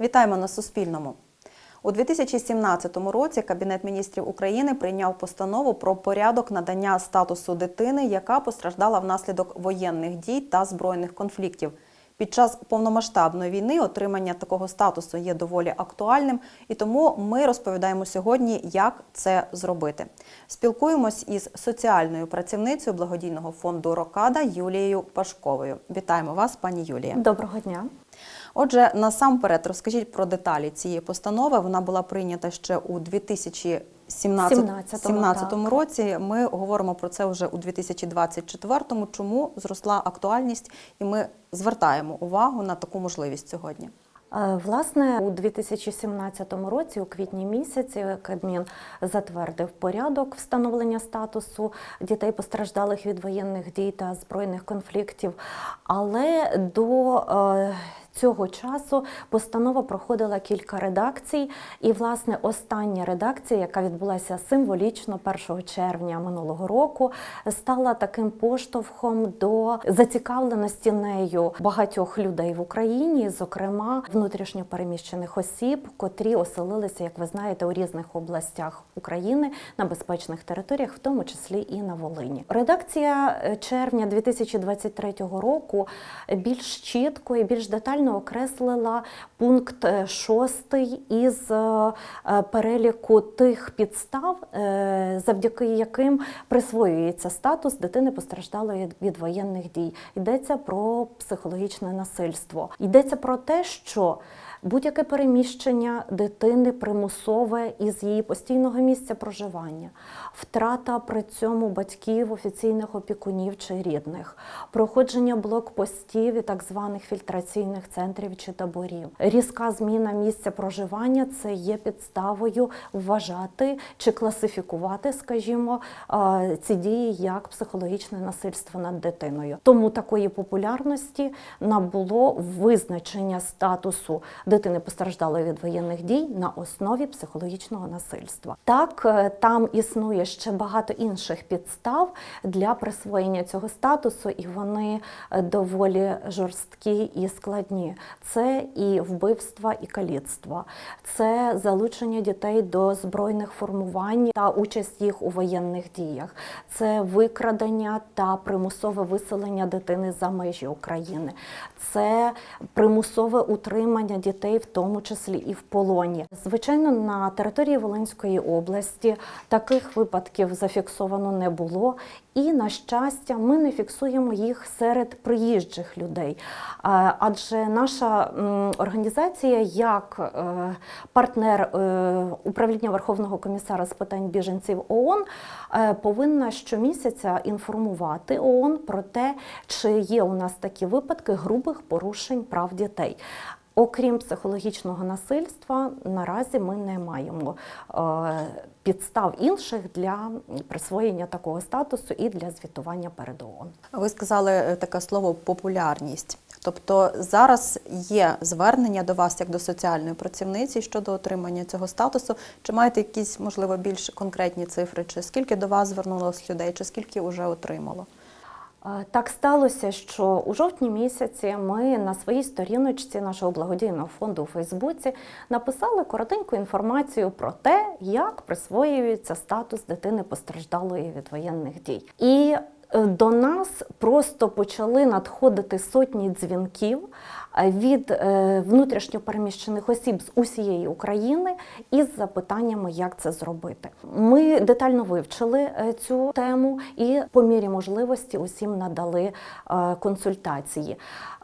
Вітаємо на Суспільному. У 2017 році Кабінет міністрів України прийняв постанову про порядок надання статусу дитини, яка постраждала внаслідок воєнних дій та збройних конфліктів. Під час повномасштабної війни отримання такого статусу є доволі актуальним, і тому ми розповідаємо сьогодні, як це зробити. Спілкуємось із соціальною працівницею благодійного фонду Рокада Юлією Пашковою. Вітаємо вас, пані Юлія. Доброго дня. Отже, насамперед розкажіть про деталі цієї постанови. Вона була прийнята ще у 2017 17-му, 17 році. Ми говоримо про це вже у 2024-му. Чому зросла актуальність, і ми звертаємо увагу на таку можливість сьогодні. Е, Власне, у 2017 році, у квітні місяці, Кабмін затвердив порядок встановлення статусу дітей, постраждалих від воєнних дій та збройних конфліктів. Але до е, цього часу постанова проходила кілька редакцій, і власне остання редакція, яка відбулася символічно 1 червня минулого року, стала таким поштовхом до зацікавленості нею багатьох людей в Україні, зокрема внутрішньо переміщених осіб, котрі оселилися, як ви знаєте, у різних областях України на безпечних територіях, в тому числі і на Волині. Редакція е, червня 2023 року більш чітко і більш детально окреслила пункт 6 із е, е, переліку тих підстав, е, завдяки яким присвоюється статус дитини постраждалої від воєнних дій. Йдеться про психологічне насильство. Йдеться про те, що Будь-яке переміщення дитини примусове із її постійного місця проживання, втрата при цьому батьків, офіційних опікунів чи рідних, проходження блокпостів і так званих фільтраційних центрів чи таборів, різка зміна місця проживання це є підставою вважати чи класифікувати, скажімо, е, ці дії як психологічне насильство над дитиною. Тому такої популярності набуло визначення статусу дитини постраждалої від воєнних дій на основі психологічного насильства. Так, е, там існує ще багато інших підстав для присвоєння цього статусу, і вони е, доволі жорсткі і складні. Це і вбивства, і каліцтва, це залучення дітей до збройних формувань та участь їх у воєнних діях, це викрадення та примусове виселення дитини за межі України, це примусове утримання дітей, в тому числі і в полоні. Звичайно, на території Волинської області таких випадків зафіксовано не було. І на щастя, ми не фіксуємо їх серед приїжджих людей. Адже наша організація, як е, партнер е, управління Верховного комісара з питань біженців ООН, е, повинна щомісяця інформувати ООН про те, чи є у нас такі випадки грубих порушень прав дітей. Окрім психологічного насильства, наразі ми не маємо е, підстав інших для присвоєння такого статусу і для звітування перед ООН. Ви сказали е, таке слово популярність. Тобто зараз є звернення до вас як до соціальної працівниці щодо отримання цього статусу. Чи маєте якісь, можливо, більш конкретні цифри? Чи скільки до вас звернулось людей, чи скільки вже отримало? Так сталося, що у жовтні місяці ми на своїй сторіночці нашого благодійного фонду у Фейсбуці написали коротеньку інформацію про те, як присвоюється статус дитини постраждалої від воєнних дій. І е, до нас просто почали надходити сотні дзвінків від е, внутрішньо переміщених осіб з усієї України із запитаннями, як це зробити. Ми детально вивчили е, цю тему і по мірі можливості усім надали е, консультації.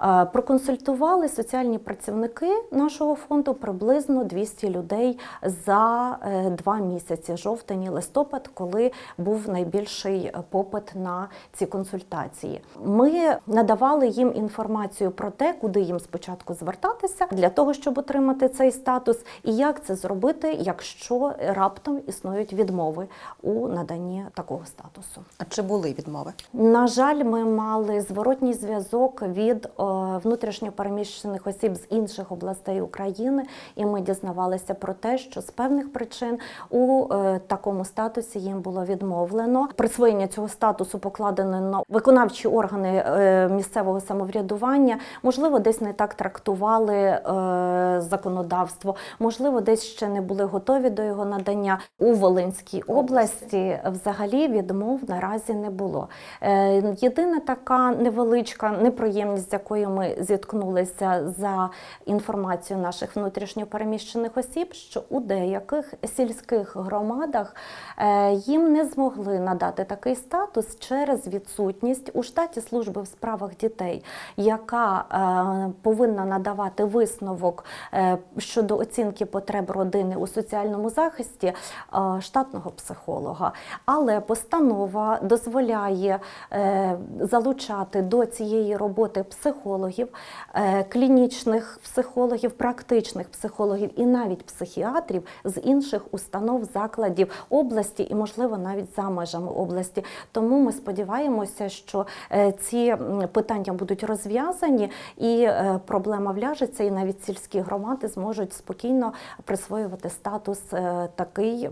Е, Проконсультували соціальні працівники нашого фонду приблизно 200 людей за е, два місяці, жовтень і листопад, коли був найбільший е, попит на ці консультації. Ми надавали їм інформацію про те, куди їм спочатку звертатися для того, щоб отримати цей статус, і як це зробити, якщо раптом існують відмови у наданні такого статусу. А чи були відмови? На жаль, ми мали зворотній зв'язок від е, внутрішньо переміщених осіб з інших областей України, і ми дізнавалися про те, що з певних причин у е, такому статусі їм було відмовлено. Присвоєння цього статусу покладено на виконавчі органи е, місцевого самоврядування, можливо, десь на не так трактували е, законодавство. Можливо, десь ще не були готові до його надання. У Волинській області взагалі відмов наразі не було. Е, єдина така невеличка неприємність, з якою ми зіткнулися за інформацією наших внутрішньопереміщених осіб, що у деяких сільських громадах е, їм не змогли надати такий статус через відсутність у штаті служби в справах дітей, яка е, повинна надавати висновок е, щодо оцінки потреб родини у соціальному захисті е, штатного психолога. Але постанова дозволяє е, залучати до цієї роботи психологів, клінічних психологів, практичних психологів і навіть психіатрів з інших установ, закладів області і, можливо, навіть за межами області. Тому ми сподіваємося, що ці питання будуть розв'язані і проблема вляжеться, і навіть сільські громади зможуть спокійно присвоювати статус е, такий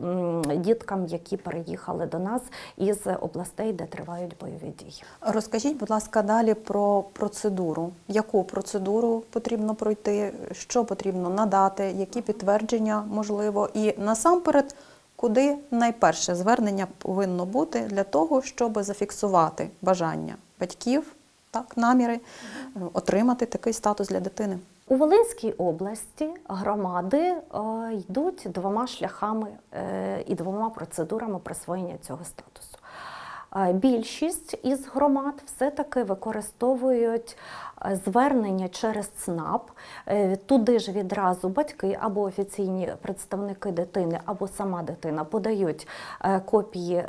діткам, які переїхали до нас із областей, де тривають бойові дії. Розкажіть, будь ласка, далі про процедуру. Яку процедуру потрібно пройти, що потрібно надати, які підтвердження можливо, і насамперед, куди найперше звернення повинно бути для того, щоб зафіксувати бажання батьків, так, наміри е, отримати такий статус для дитини. У Волинській області громади е, йдуть двома шляхами е, і двома процедурами присвоєння цього статусу. Більшість із громад все-таки використовують е, звернення через ЦНАП. Е, Туди ж відразу батьки або офіційні представники дитини, або сама дитина подають е, копії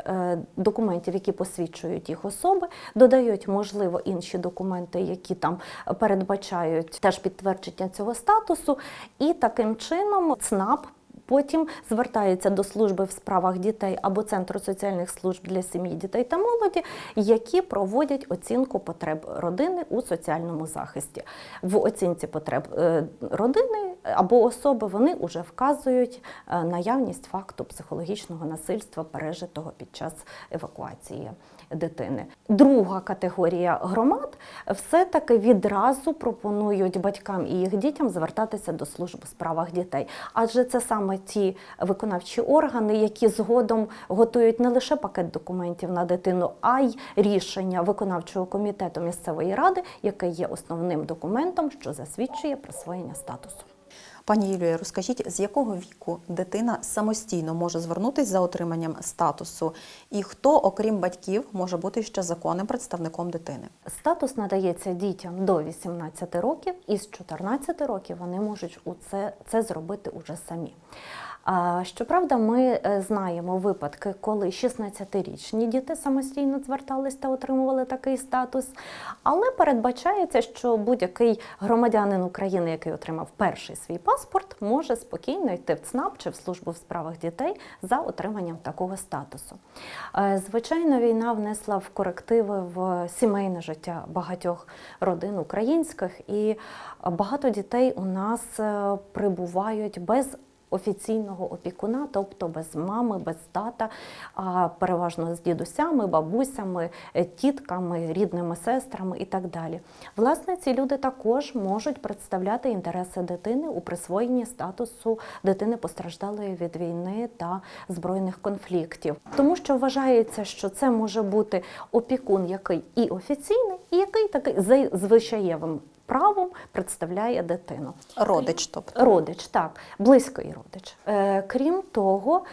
документів, які посвідчують їх особи, додають, можливо, інші документи, які там передбачають теж підтвердження цього статусу, і таким чином ЦНАП Потім звертається до служби в справах дітей або Центру соціальних служб для сім'ї, дітей та молоді, які проводять оцінку потреб родини у соціальному захисті. В оцінці потреб е, родини або особи вони вже вказують е, наявність факту психологічного насильства, пережитого під час евакуації дитини. Друга категорія громад все-таки відразу пропонують батькам і їх дітям звертатися до служби в справах дітей, адже це саме ті виконавчі органи, які згодом готують не лише пакет документів на дитину, а й рішення виконавчого комітету місцевої ради, яке є основним документом, що засвідчує присвоєння статусу. Пані Юлія, розкажіть, з якого віку дитина самостійно може звернутися за отриманням статусу, і хто, окрім батьків, може бути ще законним представником дитини? Статус надається дітям до 18 років, і з 14 років вони можуть у це, це зробити уже самі. Щоправда, ми е, знаємо випадки, коли 16-річні діти самостійно звертались та отримували такий статус, але передбачається, що будь-який громадянин України, який отримав перший свій паспорт, може спокійно йти в ЦНАП чи в службу в справах дітей за отриманням такого статусу. Е, Звичайно, війна внесла в корективи в сімейне життя багатьох родин українських, і багато дітей у нас е, прибувають без офіційного опікуна, тобто без мами, без тата, а переважно з дідусями, бабусями, е, тітками, рідними сестрами і так далі. Власне, ці люди також можуть представляти інтереси дитини у присвоєнні статусу дитини постраждалої від війни та збройних конфліктів, тому що вважається, що це може бути опікун, який і офіційний, і який такий за звичаєвим правом представляє дитину. Родич, тобто. Родич, так, близький родич. Е, крім того,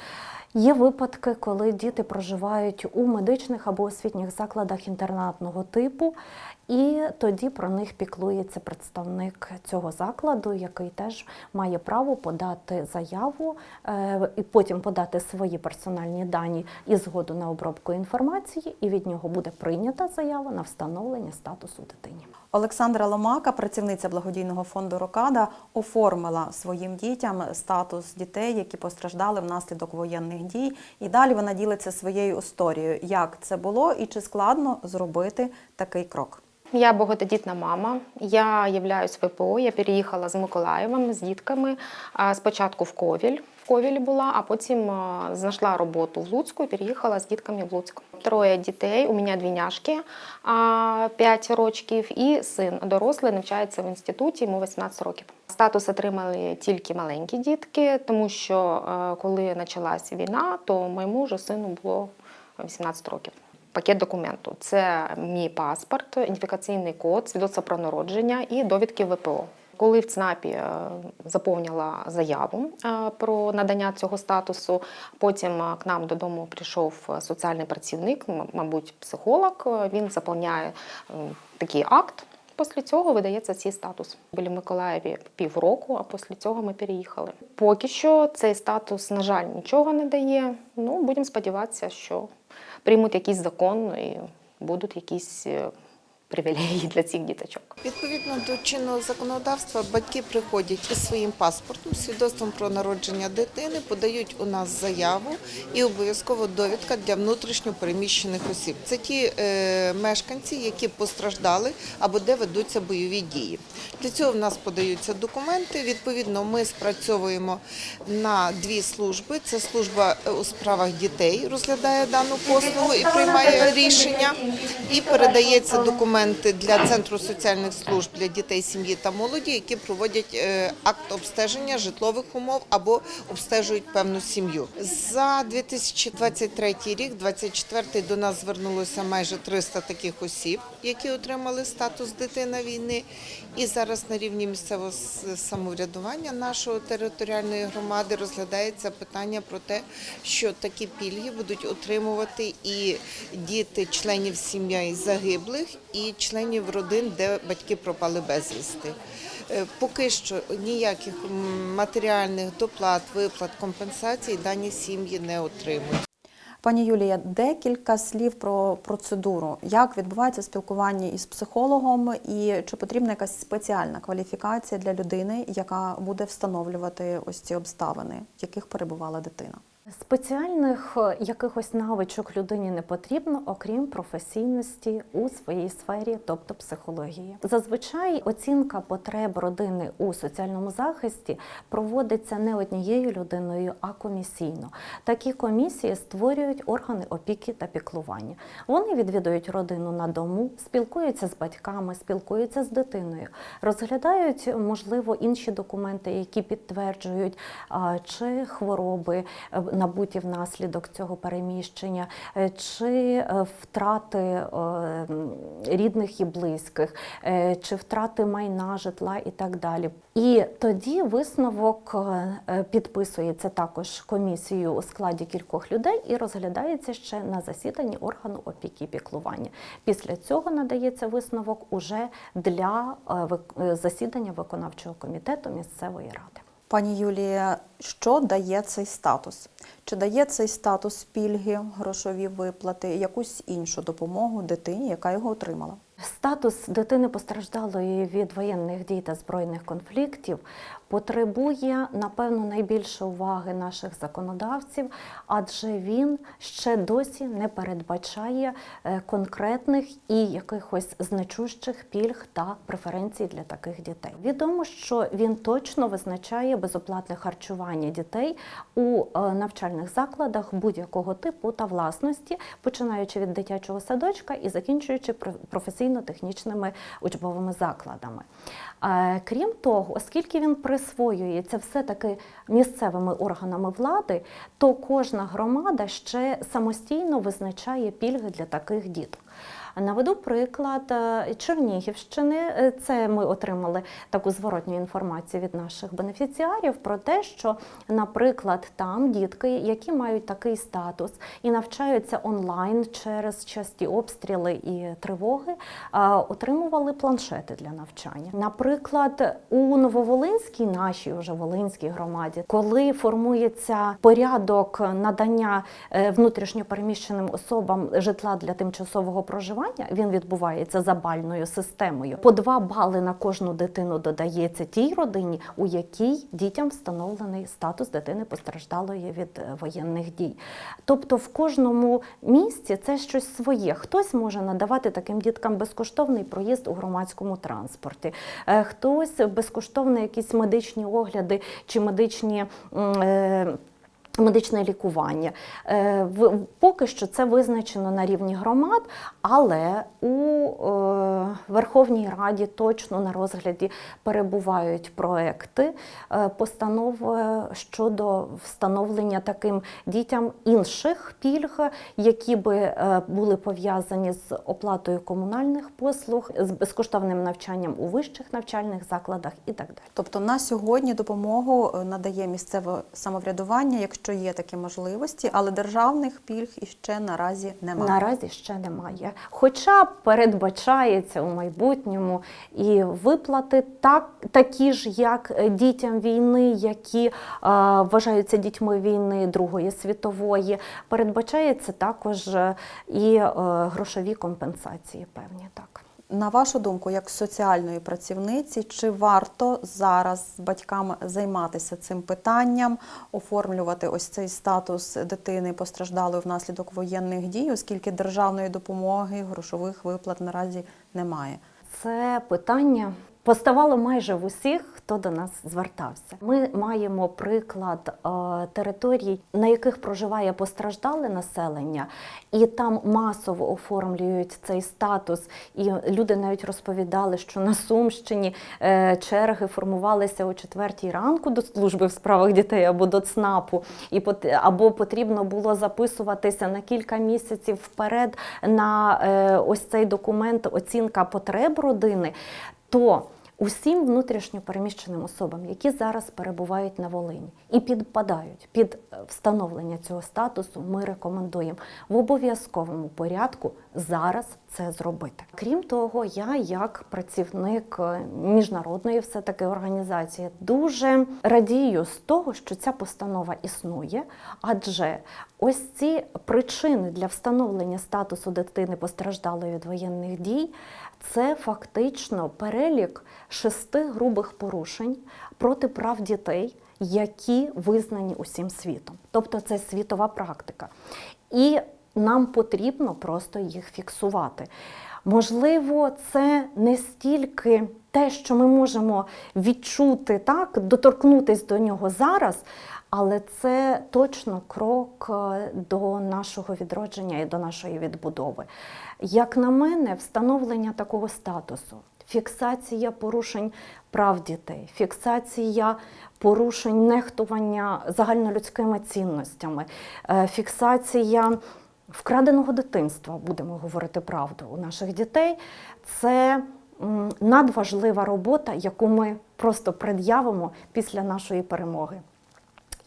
є випадки, коли діти проживають у медичних або освітніх закладах інтернатного типу, і тоді про них піклується представник цього закладу, який теж має право подати заяву е, і потім подати свої персональні дані і згоду на обробку інформації, і від нього буде прийнята заява на встановлення статусу дитині. Олександра Ломака, працівниця благодійного фонду Рокада, оформила своїм дітям статус дітей, які постраждали внаслідок воєнних дій. І далі вона ділиться своєю історією, як це було і чи складно зробити такий крок. Я багатодітна мама. Я являюсь ВПО. Я переїхала з Миколаєвом з дітками. Спочатку в Ковіль. В Ковілі була, а потім знайшла роботу в Луцьку і переїхала з дітками в Луцьк. Троє дітей. У мене двійняшки 5 років і син дорослий навчається в інституті, йому 18 років. Статус отримали тільки маленькі дітки, тому що коли почалася війна, то моєму вже сину було 18 років. Пакет документу це мій паспорт, ідентифікаційний код, свідоцтво про народження і довідки ВПО. Коли в ЦНАПі е, заповнила заяву е, про надання цього статусу, потім е, к нам додому прийшов соціальний працівник, мабуть, психолог. Він заповняє такий акт. Після цього видається цей статус. Були в Миколаєві півроку, а після цього ми переїхали. Поки що цей статус, на жаль, нічого не дає. Ну, будемо сподіватися, що приймуть якийсь закон і будуть якісь е, привілеї для цих діточок. Відповідно до чинного законодавства, батьки приходять із своїм паспортом, свідоцтвом про народження дитини, подають у нас заяву і обов'язково довідка для внутрішньо переміщених осіб. Це ті е, мешканці, які постраждали або де ведуться бойові дії. Для цього в нас подаються документи. Відповідно, ми спрацьовуємо на дві служби. Це служба е, у справах дітей розглядає дану послугу і приймає рішення, і передається документи для центру соціальних служб для дітей, сім'ї та молоді, які проводять е, акт обстеження житлових умов або обстежують певну сім'ю. За 2023 рік, 24 до нас звернулося майже 300 таких осіб, які отримали статус дитина війни. І зараз на рівні місцевого самоврядування нашої територіальної громади розглядається питання про те, що такі пільги будуть отримувати і діти членів сім'ї загиблих, і членів родин, де батьки пропали безвісти. Е, Поки що ніяких матеріальних доплат, виплат, компенсацій дані сім'ї не отримують. Пані Юлія, декілька слів про процедуру. Як відбувається спілкування із психологом, і чи потрібна якась спеціальна кваліфікація для людини, яка буде встановлювати ось ці обставини, в яких перебувала дитина? Спеціальних е, якихось навичок людині не потрібно, окрім професійності у своїй сфері, тобто психології. Зазвичай оцінка потреб родини у соціальному захисті проводиться не однією людиною, а комісійно. Такі комісії створюють органи опіки та піклування. Вони відвідують родину на дому, спілкуються з батьками, спілкуються з дитиною, розглядають, можливо, інші документи, які підтверджують чи хвороби е, набуті внаслідок цього переміщення, е, чи е, втрати е, рідних і близьких, чи втрати майна, житла і так далі. І тоді висновок підписується також комісією у складі кількох людей і розглядається ще на засіданні органу опіки і піклування. Після цього надається висновок уже для засідання виконавчого комітету місцевої ради. Пані Юлія, що дає цей статус? Чи дає цей статус пільги, грошові виплати, якусь іншу допомогу дитині, яка його отримала? Статус дитини постраждалої від воєнних дій та збройних конфліктів потребує, напевно, найбільше уваги наших законодавців, адже він ще досі не передбачає е, конкретних і якихось значущих пільг та преференцій для таких дітей. Відомо, що він точно визначає безоплатне харчування дітей у е, навчальних закладах будь-якого типу та власності, починаючи від дитячого садочка і закінчуючи професійно-технічними учбовими закладами. Е, Крім того, оскільки він присвоюється все-таки місцевими органами влади, то кожна громада ще самостійно визначає пільги для таких діток. Наведу приклад е, Чернігівщини. Е, Це ми отримали таку зворотню інформацію від наших бенефіціарів про те, що, наприклад, там дітки, які мають такий статус і навчаються онлайн через часті обстріли і тривоги, е, отримували планшети для навчання. Наприклад, у Нововолинській, нашій уже Волинській громаді, коли формується порядок надання внутрішньопереміщеним особам житла для тимчасового проживання він відбувається за бальною системою. По два бали на кожну дитину додається тій родині, у якій дітям встановлений статус дитини постраждалої від е, воєнних дій. Тобто в кожному місці це щось своє. Хтось може надавати таким діткам безкоштовний проїзд у громадському транспорті, е, хтось безкоштовні якісь медичні огляди чи медичні. е, Медичне лікування Е, в- поки що це визначено на рівні громад, але у е, Верховній Раді точно на розгляді перебувають проекти е, постанов щодо встановлення таким дітям інших пільг, які би були пов'язані з оплатою комунальних послуг, з безкоштовним навчанням у вищих навчальних закладах і так далі. Тобто на сьогодні допомогу надає місцеве самоврядування, якщо є такі можливості, але державних пільг іще наразі немає. Наразі ще немає. Хоча передбачається у майбутньому і виплати так, такі ж, як е, дітям війни, які е, вважаються дітьми війни Другої світової. Передбачається також е, і е, грошові компенсації певні так. На вашу думку, як соціальної працівниці, чи варто зараз з батьками займатися цим питанням, оформлювати ось цей статус дитини постраждалої внаслідок воєнних дій, оскільки державної допомоги, грошових виплат наразі немає? Це питання поставало майже в усіх, хто до нас звертався. Ми маємо приклад е, територій, на яких проживає постраждале населення, і там масово оформлюють цей статус. І люди навіть розповідали, що на Сумщині е, черги формувалися о четвертій ранку до служби в справах дітей або до ЦНАПу, і пот- або потрібно було записуватися на кілька місяців вперед на е, ось цей документ оцінка потреб родини. То усім внутрішньо переміщеним особам, які зараз перебувають на Волині і підпадають під е, встановлення цього статусу, ми рекомендуємо в обов'язковому порядку зараз це зробити. Крім того, я, як працівник е, міжнародної все таки організації, дуже радію з того, що ця постанова існує, адже ось ці причини для встановлення статусу дитини постраждалої від воєнних дій. Це фактично перелік шести грубих порушень проти прав дітей, які визнані усім світом. Тобто це світова практика. І нам потрібно просто їх фіксувати. Можливо, це не стільки те, що ми можемо відчути так, доторкнутись до нього зараз, але це точно крок е, до нашого відродження і до нашої відбудови. Як на мене, встановлення такого статусу, фіксація порушень прав дітей, фіксація порушень нехтування загальнолюдськими цінностями, е, фіксація вкраденого дитинства, будемо говорити правду, у наших дітей, це надважлива робота, яку ми просто пред'явимо після нашої перемоги.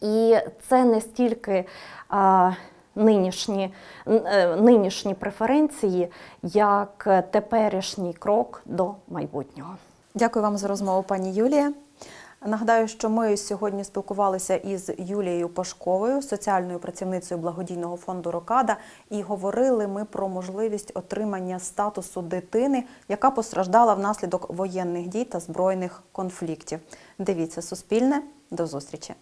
І це не стільки а, нинішні, е, нинішні преференції, як теперішній крок до майбутнього. Дякую вам за розмову, пані Юлія. Нагадаю, що ми сьогодні спілкувалися із Юлією Пашковою, соціальною працівницею благодійного фонду Рокада, і говорили ми про можливість отримання статусу дитини, яка постраждала внаслідок воєнних дій та збройних конфліктів. Дивіться Суспільне. До зустрічі.